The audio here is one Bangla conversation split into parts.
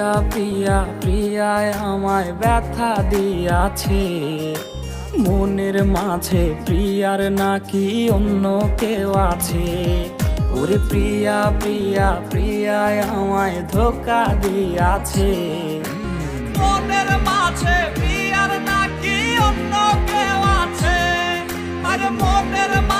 প্রিয়া প্রিয়া প্রিয়ায় আমায় ব্যথা দিয়াছে। মনের মাঝে, প্রিয়ার নাকি অন্য কেউ আছে? ওরে প্রিয়া প্রিয়া প্রিয়ায় আমায় ধোকা দিয়াছে। মনের মাঝে, প্রিয়ার নাকি অন্য কেউ আছে? আর মনের মাঝে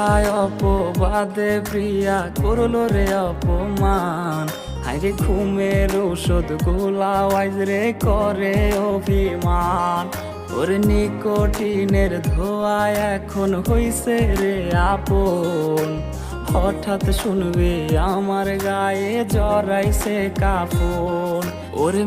মিথ্যায় অপবাদে প্রিয়া করল রে অপমান? হাইরে ঘুমের ঔষধ গোলা ওয়াইজ রে করে অভিমান। ওর নিকটিনের ধোয়া এখন হইছে রে আপন। হঠাৎ শুনবে আমার গায়ে জড়াইছে কাপড় ওরে